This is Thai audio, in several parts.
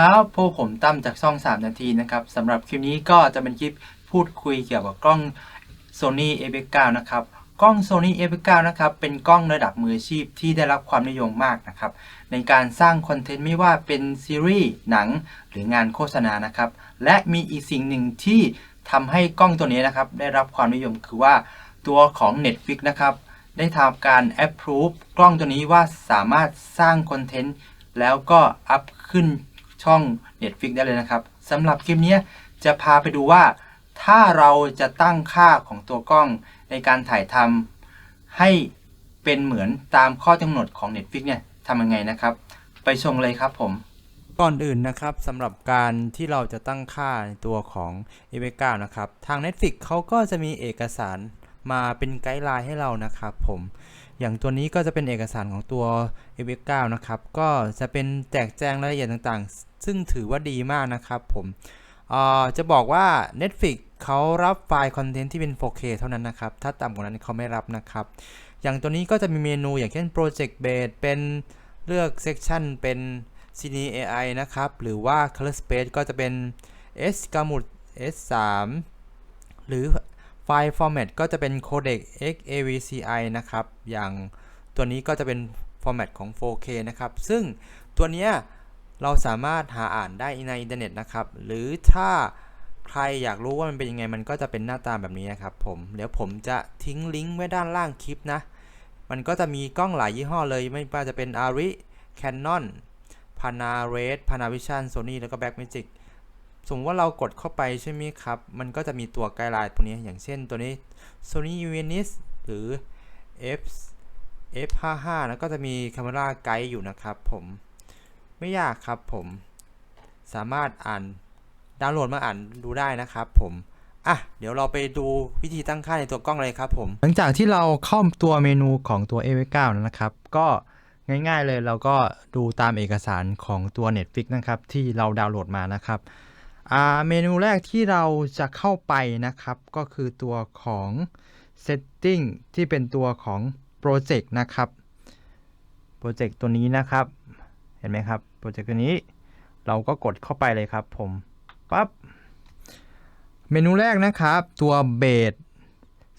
ครับพวกผมตั้มจากช่อง 3 นาทีนะครับสำหรับคลิปนี้ก็จะเป็นคลิปพูดคุยเกี่ยวกับกล้อง Sony a9 นะครับ กล้อง Sony a9 นะครับ เป็นกล้องระดับมืออาชีพที่ได้รับความนิยมมากนะครับ ในการสร้างคอนเทนต์ไม่ว่าเป็นซีรีส์หนังหรืองานโฆษณานะครับ และมีอีกสิ่งหนึ่งที่ทำให้กล้องตัวนี้นะครับ ได้รับความนิยมคือว่าตัวของ Netflix นะครับ ได้ทำการ approve กล้องตัวนี้ว่าสามารถสร้างคอนเทนต์แล้วก็อัพขึ้น ช่อง Netflix ได้เลยนะครับสำหรับคลิปนี้จะพาไปดูว่า ถ้าเราจะตั้งค่าของตัวกล้องในการถ่ายทำให้เป็นเหมือนตามข้อกำหนดของ Netflix เนี่ยทำยังไงนะครับ ไปชมเลยครับผมก่อนอื่นนะครับสำหรับการที่เราจะตั้งค่าในตัวของ a อ9นะครับ ทาง Netflix เขาก็จะมีเอกสารมาเป็นไกด์ไลน์ให้เรานะครับผม อย่างตัวนี้ก็จะเป็นเอกสารของตัว a อ9นะครับ ก็จะเป็นแจกแจงรายละเอียดต่างๆ ซึ่งถือว่าดีมากนะครับผมเอ่อจะบอกว่า Netflix เขารับไฟล์คอนเทนต์ที่เป็น 4K เท่านั้นนะครับ ถ้าต่ำกว่านั้นเขาไม่รับนะครับ อย่างตัวนี้ก็จะมีเมนูอย่างเช่น Project Base เป็นเลือก Section เป็น Cine AI นะครับ หรือว่า Color Space ก็จะเป็น S กมุด S3 หรือ ไฟล์ Format ก็จะเป็น Codec XAVCI นะครับ อย่างตัวนี้ก็จะเป็น Format ของ 4K นะครับ ซึ่งตัวเนี้ยเราสามารถหาอ่านได้ในอินเทอร์เน็ตนะครับ หรือถ้าใครอยากรู้ว่ามันเป็นยังไง มันก็จะเป็นหน้าตาแบบนี้นะครับผม เดี๋ยวผมจะทิ้งลิงก์ไว้ด้านล่างคลิปนะ มันก็จะมีกล้องหลายยี่ห้อเลย ไม่ว่าจะเป็น Arri Canon Panared Panavision Sony แล้วก็ Blackmagic สมมติว่าเรากดเข้าไปใช่ไหมครับ มันก็จะมีตัวไกด์ไลน์พวกนี้อย่างเช่นตัวนี้ Sony Venice หรือ F F55 แล้วก็จะมี Camera Guide อยู่นะครับผมไม่ยากครับผมสามารถอ่านดาวน์โหลดมาอ่านดูได้นะครับผมอะเดี๋ยวเราไปดูวิธีตั้งค่าในตัวกล้องเลยครับผม หลังจากที่เราเข้าตัวเมนูของตัว A9 นะครับ ก็ง่ายๆเลยเราก็ดูตามเอกสารของตัว Netflix นะครับ ที่เราดาวน์โหลดมานะครับ เมนูแรกที่เราจะเข้าไปนะครับ ก็คือตัวของ Setting ที่เป็นตัวของ Project นะครับ Project ตัวนี้นะครับ เห็นไหมครับโปรเจกต์ตัวนี้เราก็กดเข้าไปเลยครับผมปั๊บเมนูแรกนะครับ ตัว Base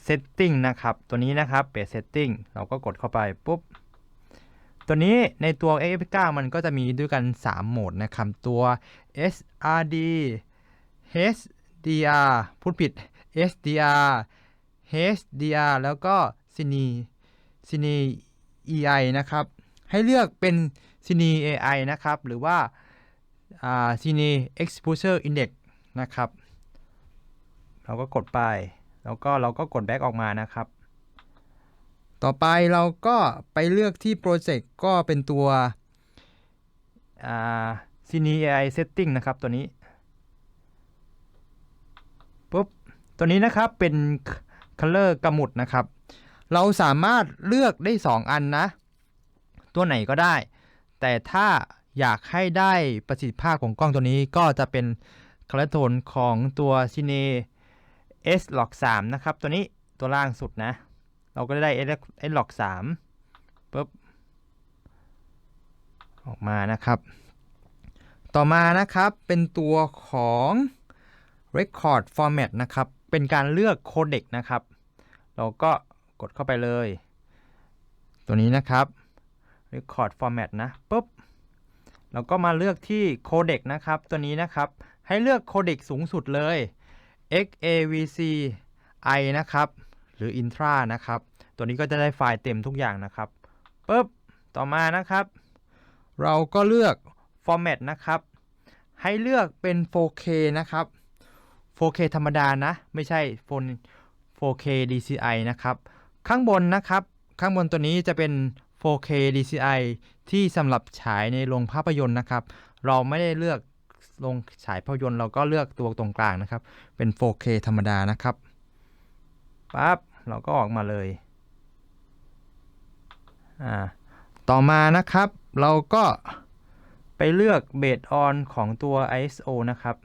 Setting นะครับ ตัวนี้นะครับ Base Setting เราก็กดเข้าไปปุ๊บ ตัวนี้ในตัว AF9 มันก็จะมีด้วยกัน 3 โหมดนะครับตัว SRD HDR พูดผิด SDR HDR แล้วก็ Cine Cine EI นะครับ ให้เลือกเป็น Cine AI นะครับ หรือว่า Cine Exposure Index นะครับ เราก็กดไป แล้วก็เราก็กด back ออกมานะครับ ต่อไปเราก็ไปเลือกที่ Project ก็เป็นตัว Cine AI Setting นะครับตัวนี้ปุ๊บตัวนี้นะครับเป็น Color กำหมุดนะครับ เราสามารถเลือกได้ 2 อันนะ ตัวไหนก็ได้ แต่ถ้าอยากให้ได้ประสิทธิภาพของกล้องตัวนี้ก็จะเป็นคาร์โทนของตัว Cine S Log 3นะครับ ตัวนี้ตัวล่างสุดนะ เราก็ได้ S Log 3ปุ๊บออกมานะครับ ต่อมานะครับเป็นตัวของ Record Format นะครับ เป็นการเลือกโคเด็กนะครับ เราก็กดเข้าไปเลย ตัวนี้นะครับ Record Format นะปุ๊บเราก็มาเลือกที่โคเด็กนะครับ ตัวนี้นะครับ ให้เลือกโคเด็กสูงสุดเลย XAVC I นะครับ หรือ Intra นะครับ ตัวนี้ก็จะได้ไฟล์เต็มทุกอย่างนะครับปุ๊บต่อมานะครับ เราก็เลือก Format นะครับ ให้เลือกเป็น 4K นะครับ 4K ธรรมดานะ ไม่ใช่ 4K DCI นะครับ ข้างบนนะครับ ข้างบนตัวนี้จะเป็น 4K DCI ที่สำหรับฉายในโรงภาพยนตร์นะครับ เราไม่ได้เลือกโรงฉายภาพยนตร์เราก็เลือกตัวตรงกลางนะครับ เป็น 4K ธรรมดานะครับปั๊บ เราก็ออกมาเลยอ่าต่อมานะครับเราก็ไปเลือกเบสออนของตัว ISO นะครับ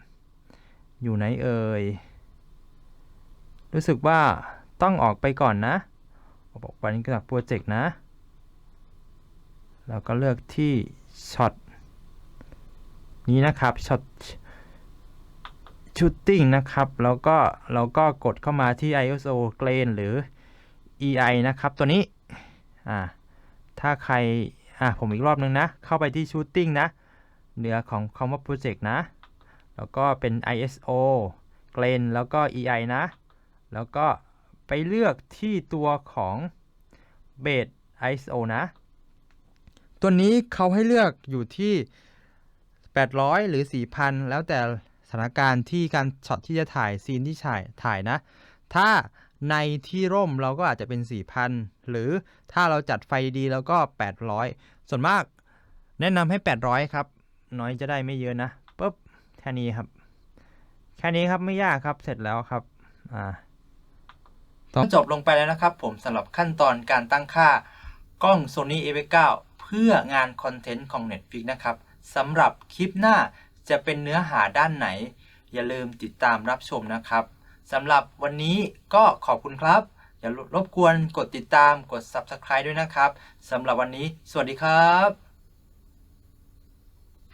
อยู่ไหนเอ่ย รู้สึกว่าต้องออกไปก่อนนะ บอกไปนี่จากโปรเจกต์นะเราก็เลือกที่ช็อตนี้นะครับช็อต ชูตติ้งนะครับ แล้วก็เราก็กดเข้ามาที่ ISO grain หรือ EI นะครับ ตัวนี้อ่าถ้าใครอ่าผมอีกรอบนึงนะ เข้าไปที่ shooting นะ เหนือของคำว่า project นะ แล้วก็เป็น ISO grain แล้วก็ EI นะ แล้วก็ไปเลือกที่ตัวของ base ISO นะ ตัวนี้เขาให้เลือกอยู่ที่ 800 หรือ 4,000 แล้วแต่ ถานการณ์ที่การช็อตที่จะถ่ายซีนที่ถ่ายถ่ายนะ ถ้าในที่ร่มเราก็อาจจะเป็น 4,000 หรือถ้าเราจัดไฟดีแล้วก็ 800 ส่วนมากแนะนำให้ 800 ครับ น้อยจะได้ไม่เยอะนะปุ๊บแค่นี้ครับ แค่นี้ครับไม่ยากครับเสร็จแล้วครับอ่าจบลงไปแล้วนะครับ ผมสำหรับขั้นตอนการตั้งค่ากล้อง Sony a9 เพื่องานคอนเทนต์ของ Netflix นะครับสำหรับคลิปหน้า จะเป็นเนื้อหาด้านไหน อย่าลืมติดตามรับชมนะครับสำหรับวันนี้ก็ขอบคุณครับ อย่ารบกวนกดติดตามกด Subscribe ด้วยนะครับสำหรับวันนี้ สวัสดีครับ